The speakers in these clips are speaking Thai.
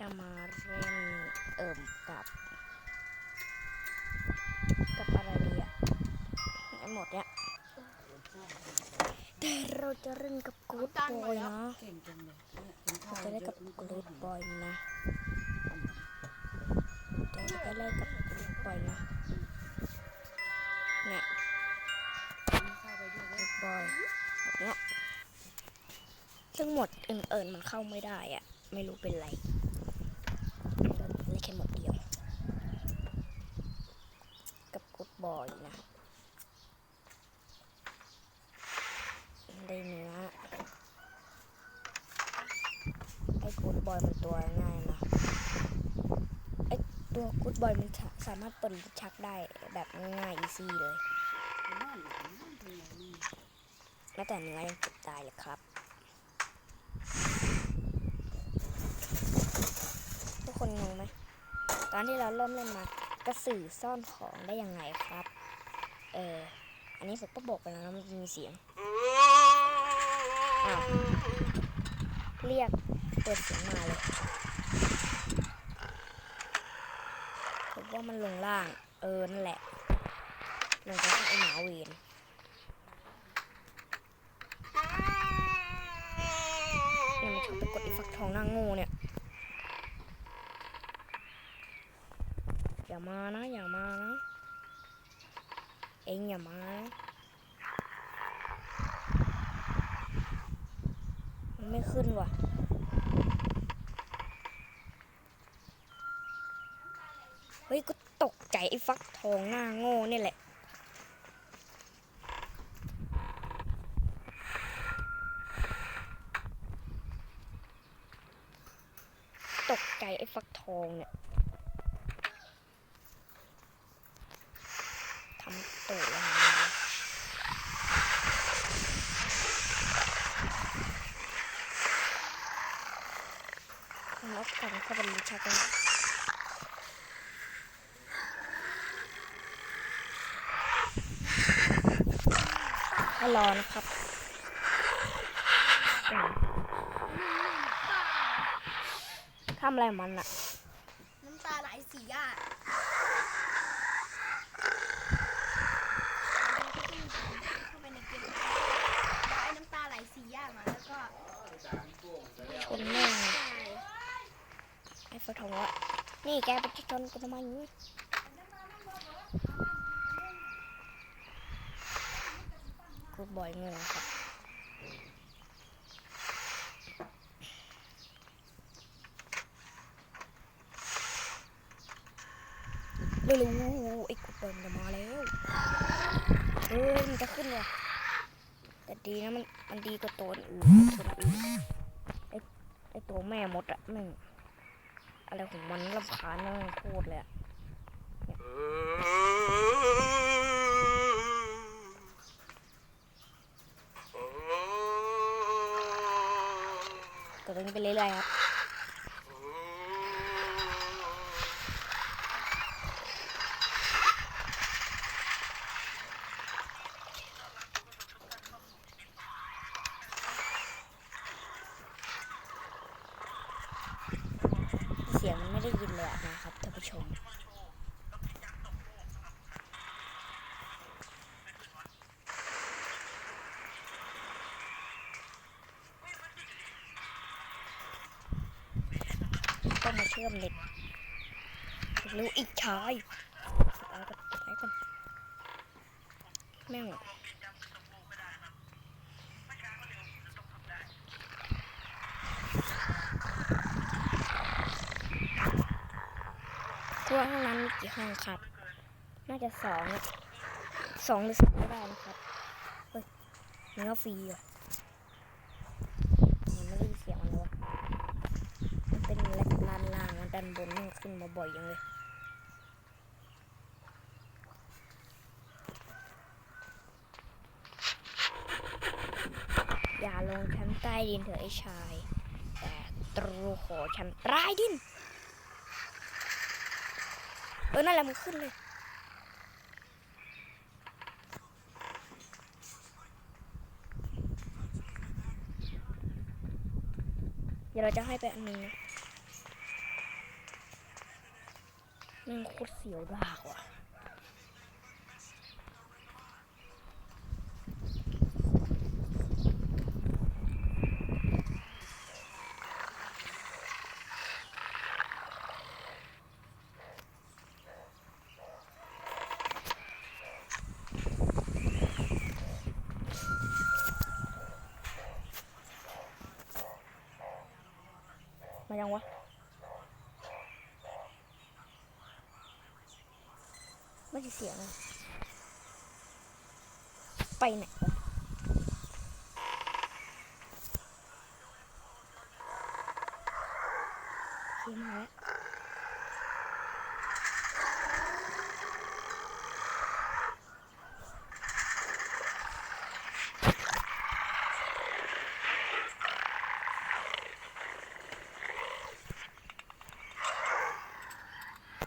จะมาเล่นเอิ่มกับกับอะไรดีอะไอ้หมดเนี่ยแต่เราจะเล่นกับกูดบอยนะเก่งจังเรียนข้าเราจะเล่นกับกูดบอยนะเราจะเล่นกับกูดบอยนะเนี่ยกินข้าวไปด้วยกูดบอยแบบเนี้ยซึ่งหมดอื่นๆมันเข้าไม่ได้อะไม่รู้เป็นไรเราเล่นแค่หมดเดียว กั บกูดบอยนะ ได้เนื้อไอ้กูดบอยมันตัวง่ายนะไอ้ตัวกูดบอยมันสามารถเปิดลิ้นชักได้แบบง่ายอีซี่เลยแม้แต่เนื้อยังเก็บได้เลยครับ ทุกคนงงไหมตอนที่เราเริ่มเล่นมา กระสือซ่อนของได้ยังไงครับ เออ อันนี้ผมก็บอกไปแล้วนะมันมีเสียงอ้าวเรียกเปิดเสียงมาเลยผมว่ามันลงล่าง เออ นั่นแหละ ลงไปข้างไอหมาเวนเนี่ยมันชอบไปกดอ้ฟักทองหน้าง่เนี่ย อย่ามานะ อย่ามานะ เองอย่ามานะมันไม่ขึ้นว่ะเฮ้ย ก็ตกใจไอ้ฟักทองหน้าโง่เนี่ยแหละ ตกใจไอ้ฟักทองเนี่ย ทำตัวยังไงวะนกกัน เข้าไปลิ้นชักกันให้รอนะครับอืมทำอะไรมันอะน้ำตาไหลสีอะเข้าไปในเกมแล้วไอ้น้ำตาไหลสีอะมาแล้วก็ ชนแม่ง ใช่ ไอ้ ฟทองวะนี่แกไปชนกูทำไมอย่างนี้กูบ่อยงงครับเร็วๆไอ้กูเปิดจะมาแล้วเฮ้ยมันจะขึ้นว่ะแต่ดีนะมันมันดีกว่าตัวอื่นตัวอื่นไอ้ไอ้ตัวแม่มดอะแม่ง อะไรของมันลำคาญมากโคตรเลยอะตัวนี้ไปเรื่อยๆครับเสียงมันไม่ได้ยินเลยนะครับท่านผู้ชม ต้องมาเชื่อมเหล็กรู้อีกชายเอากับไอ้ก่อนแม่ง กลัวห้องนั้นมีกี่ห้องครับ น่าจะสองสองหรือสามก็ได้นะครับเฮ้ยเนื้อฟรีอะมันไม่ได้เสียงมันเลยวะมันเป็นแลกลานล่างมันดันบนมันขึ้นมาบ่อยยังเลยอย่าลงชั้นใต้ดินเถอะไอ้ชาย แต่ตรูขอชั้นใต้ดิน เออนั่นแหละมึงขึ้นเลยเดี๋ยวเราจะให้ไปอันนี้มึงโคตรเสียวดากว่ะ มายังวะไม่ใช่เสียงไปไหนวะโอเคมาแล้ว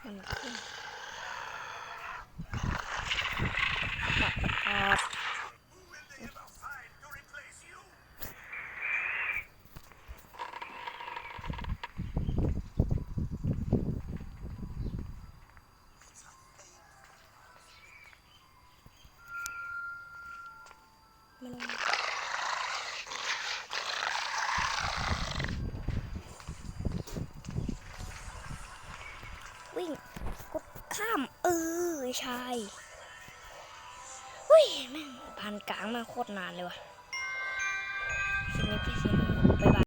มันขึ้นปัดปัดมันลงวิ่ง กด ข้าม เออ ใช่อุ้ยแม่งพันกลางมาโคตรนานเลยว่ะคลิปนี้พี่เสียงบ๊ายบาย